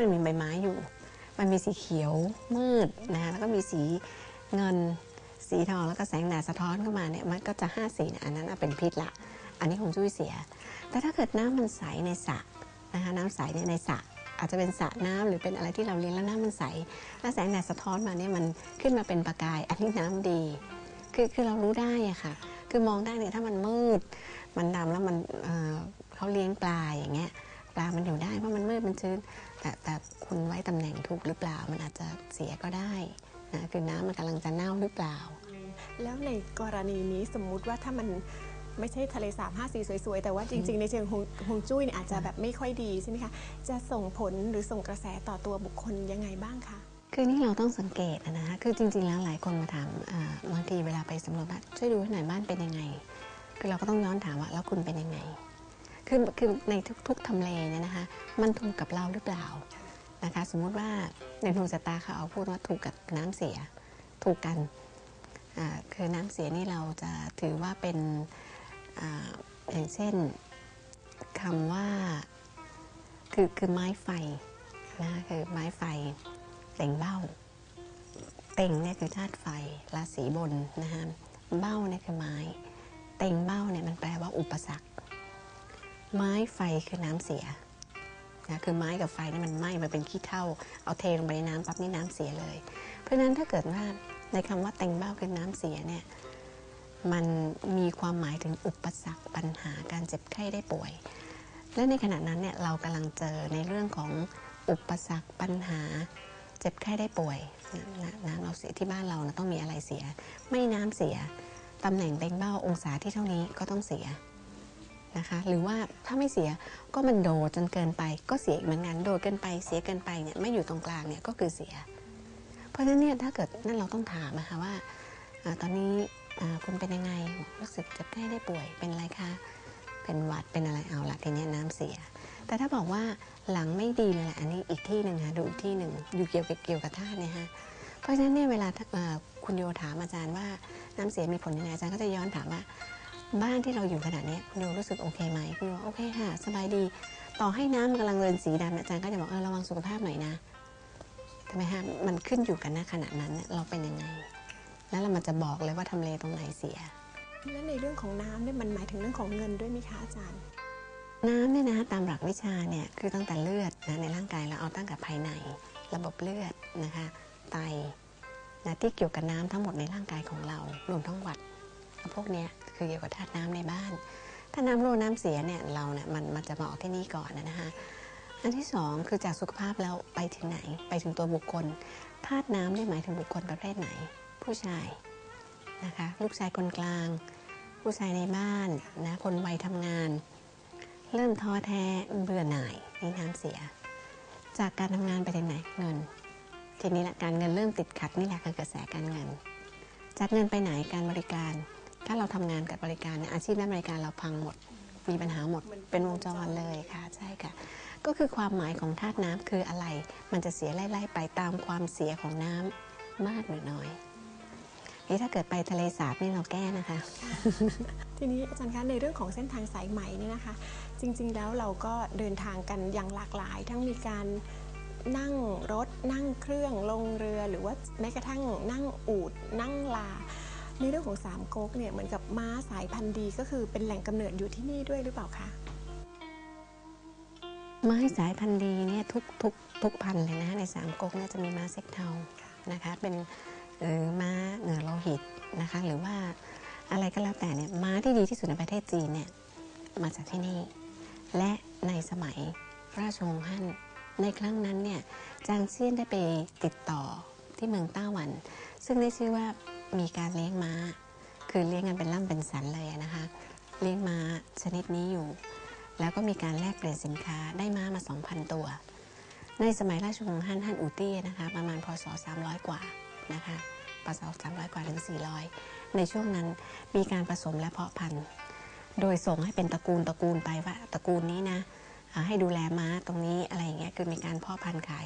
มันมีใบไม้อยู่ มันมีสีเขียวมืดนะคะแล้วก็มีสีเงิน สีทอง แล้วก็แสงแดดสะท้อนเข้ามาเนี่ย มันก็จะห้าสีนี่ยอันนั้นเป็นพิษละ อันนี้คงจุ้ยเสีย แต่ถ้าเกิดน้ำมันใสในสระนะคะ น้ำใสเนี่ยในสระอาจจะเป็นสระน้ำหรือเป็นอะไรที่เราเลี้ยงแล้วน้ำมันใส แล้วแสงแดดสะท้อนมาเนี่ยมันขึ้นมาเป็นประกาย อันนี้น้ำดี คือคือเรารู้ได้อะค่ะ คือมองได้เนี่ยถ้ามันมืด มันดำแล้วมันเเขาเลี้ยงปลาอย่างเงี้ย ปลามันอยู่ได้เพราะมันมืดมันชื้น แต่แต่คุณไว้ตำแหน่งถูกหรือเปล่า มันอาจจะเสียก็ได้นะคือน้ำมันกำลังจะเน่าหรือเปล่า แล้วในกรณีนี้สมมุติว่าถ้ามันไม่ใช่ทะเลสาบห้าสีสวยๆ แต่ว่าจริง ๆ ในเชิงฮวงฮวงจุ้ยเนี่ยอาจจะแบบไม่ค่อยดีใช่ไหมคะ จะส่งผลหรือส่งกระแสต่อตัวบุคคลยังไงบ้างคะ คือนี่เราต้องสังเกตนะ คือจริง ๆ แล้วหลายคนมาถามอ่าบางทีเวลาไปสำรวจบ้านช่วยดูให้หน่อยบ้านเป็นยังไง คือเราก็ต้องย้อนถามว่าแล้วคุณเป็นยังไง คือคือในทุกๆทำเลเนี่ยนะคะ มันถูกกับเราหรือเปล่านะคะ สมมุติว่าในดวงชะตาเขาเอาพูดว่าถูกกับน้ำเสีย ถูกกันอ่าคือน้ำเสียนี่เราจะถือว่าเป็นอาอย่างเช่นคำว่าคือคือไม้ไฟนะคือไม้ไฟเต่งเบ้า เต่งเนี่ยคือธาตุไฟราศีบนนะคะเบ้าเนี่ยคือไม้ เต่งเบ้าเนี่ยมันแปลว่าอุปสรรค ไม้ไฟคือน้ำเสียนะคือไม้กับไฟนี่มันไหม้มันเป็นขี้เถ้าเอาเทลงไปในน้ำปั๊บนี่น้ำเสียเลย เพราะฉะนั้นถ้าเกิดว่าในคำว่าเต่งเบ้าคือน้ำเสียเนี่ยมันมีความหมายถึงอุปสรรคปัญหาการเจ็บไข้ได้ป่วย และในขณะนั้นเนี่ยเรากำลังเจอในเรื่องของอุปสรรคปัญหาเจ็บไข้ได้ป่วยนะน้ำเราเสียที่บ้านเรานะต้องมีอะไรเสีย ไม่น้ำเสียตำแหน่งเต็งเบ้าองศาที่เท่านี้ก็ต้องเสีย นะคะหรือว่าถ้าไม่เสียก็มันโดจนเกินไปก็เสียเหมือนกันโดเกินไปเสียเกินไปเนี่ยไม่อยู่ตรงกลางเนี่ยก็คือเสีย เพราะฉะนั้นเนี่ยถ้าเกิดนั่นเราต้องถามนะคะว่าอตอนนี้คุณเป็นยังไงรู้สึกเจ็บไข้ได้ป่วยเป็นอะไรคะเป็นหวัดเป็นอะไรเอาละทีนี้น้ำเสีย แต่ถ้าบอกว่าหลังไม่ดีเลยแหละอันนี้อีกที่หนึ่งค่ะดูอีกที่หนึ่งอยู่เกี่ยวกับเกี่ยวกับธาตุเนี่ยฮะเพราะฉะนั้นเนี่ยเวลาคุณโยถามอาจารย์ว่าน้ำเสียมีผลยังไงอาจารย์ก็จะย้อนถามว่า บ้านที่เราอยู่ขนาดนี้คุณโยรู้สึกโอเคไหมคุณโยโอเคค่ะ สบายดี ต่อให้น้ำมันกำลังเรินสีดำเนี่ยอาจารย์ก็จะบอกเออระวังสุขภาพหน่อยนะใช่ไหมฮะมันขึ้นอยู่กันนะขณะนั้นเนี่ยเราเป็นยังไง แล้วเรามันจะบอกเลยว่าทำเลตรงไหนเสีย และในเรื่องของน้ำเนี่ยมันหมายถึงเรื่องของเงินด้วยไหมคะอาจารย์ น้ำเนี่ยนะตามหลักวิชาเนี่ยคือตั้งแต่เลือดนะในร่างกายเราเอาตั้งแต่ภายใน ระบบเลือดนะคะไตนะที่เกี่ยวกับน้ำทั้งหมดในร่างกายของเรารวมทั้งหวัด พวกนี้คือเกี่ยวกับธาตุน้ำในบ้าน ถ้าน้ำรั่วน้ำเสียเนี่ยเราเนี่ยมันมันจะมาออกที่นี่ก่อนนะฮะอันที่สองคือจากสุขภาพแล้วไปถึงไหน ไปถึงตัวบุคคลธาตุน้ำเนี่ยหมายถึงบุคคลประเภทไหน ผู้ชายนะคะลูกชายคนกลาง ผู้ชายในบ้านนะคนวัยทำงาน เริ่มท้อแท้เบื่อหน่ายนี่น้ำเสีย จากการทำงานไปถึงไหนเงิน ทีนี้แหละการเงินเริ่มติดขัดนี่แหละคือกระแสการเงิน จากเงินไปไหนการบริการ ถ้าเราทำงานกับบริการเนี่ยอาชีพด้านบริการเราพังหมด มีปัญหาหมดเป็นวงจรเลยค่ะใช่ค่ะ ก็คือความหมายของธาตุน้ำคืออะไร มันจะเสียไล่ๆไปตามความเสียของน้ำมากหรือน้อยนี่ถ้าเกิดไปทะเลสาบนี่เราแก้นะคะ ทีนี้อาจารย์คะในเรื่องของเส้นทางสายไหมเนี่ยนะคะ จริง ๆ แล้วเราก็เดินทางกันอย่างหลากหลาย ทั้งมีการนั่งรถนั่งเครื่องลงเรือ หรือว่าแม้กระทั่งนั่งอูดนั่งลา ในเรื่องของสามก๊กเนี่ยเหมือนกับม้าสายพันธุ์ดีก็คือเป็นแหล่งกำเนิดอยู่ที่นี่ด้วยหรือเปล่าคะม้าสายพันธุ์ดีเนี่ยทุกทุกทุกพันเลยนะในสามก๊กเนี่ยจะมีม้าเซ็กเทานะคะเป็นหรือม้าเหนือโลหิตนะคะหรือว่าอะไรก็แล้วแต่เนี่ยม้าที่ดีที่สุดในประเทศจีนเนี่ยมาจากที่นี่ และในสมัยราชวงศ์ฮั่นในครั้งนั้นเนี่ยจางเซียนได้ไปติดต่อที่เมืองต้าหวัน ซึ่งได้ชื่อว่า มีการเลี้ยงม้า คือเลี้ยงกันเป็นล่ำเป็นสันเลยนะคะเลี้ยงม้าชนิดนี้อยู่ แล้วก็มีการแลกเปลี่ยนสินค้าได้ม้ามา 2,000 ตัว ในสมัยราชวงศ์ฮั่นฮั่นอูตี้นะคะประมาณพศ 300 กว่านะคะพศ 300 กว่าถึง 400 ในช่วงนั้นมีการผสมและเพาะพันธุ์ โดยส่งให้เป็นตระกูลตระกูลไปว่าตระกูลนี้นะให้ดูแลม้าตรงนี้อะไรอย่างเงี้ยคือมีการเพาะพันธุ์ขาย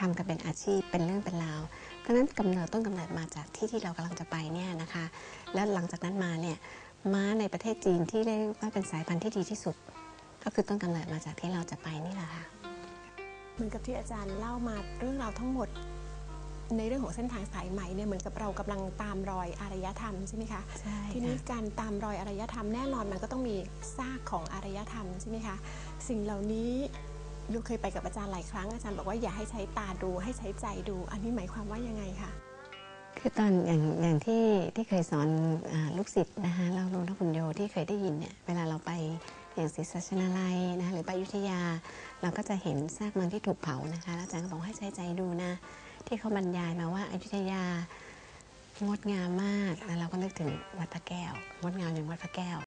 ทำกันเป็นอาชีพเป็นเรื่องเป็นราวเพราะฉะนั้นกำเนิดต้นกำเนิดมาจากที่ที่เรากำลังจะไปเนี่ยนะคะ แล้วหลังจากนั้นมาเนี่ยม้าในประเทศจีนที่ได้ว่าเป็นสายพันธุ์ที่ดีที่สุด ก็คือต้นกำเนิดมาจากที่เราจะไปนี่แหละค่ะมือนกับที่อาจารย์เล่ามาเรื่องราวทั้งหมด ในเรื่องของเส้นทางสายไหมเนี่ยเหมือนกับเรากำลังตามรอยอารยธรรมใช่ไหมคะใช่ทีนี้ค่ะการตามรอยอารยธรรมแน่นอนมันก็ต้องมีซากของอารยธรรมใช่ไหมคะสิ่งเหล่านี้ โยเคยไปกับอาจารย์หลายครั้งอาจารย์บอกว่าอย่าให้ใช้ตาดูให้ใช้ใจดู อันนี้หมายความว่ายังไงคะคือตอนอย่างอย่างที่ที่เคยสอนอลูกศิษย์นะคะเราลงทัคุณโยที่เคยได้ยินเนี่ยเวลาเราไปอย่างศรีสัชนาลัยนะคะหรือไปยุธยา เราก็จะเห็นซากเมืองที่ถูกเผานะคะแล้วอาจารย์ก็บอกให้ใช้ใจดูนะ ที่เขาบรรยายมาว่าอยุธยางดงามมากแล้วเราก็นึกถึงวัดพระแก้วงดงามอย่างวัดพระแก้ว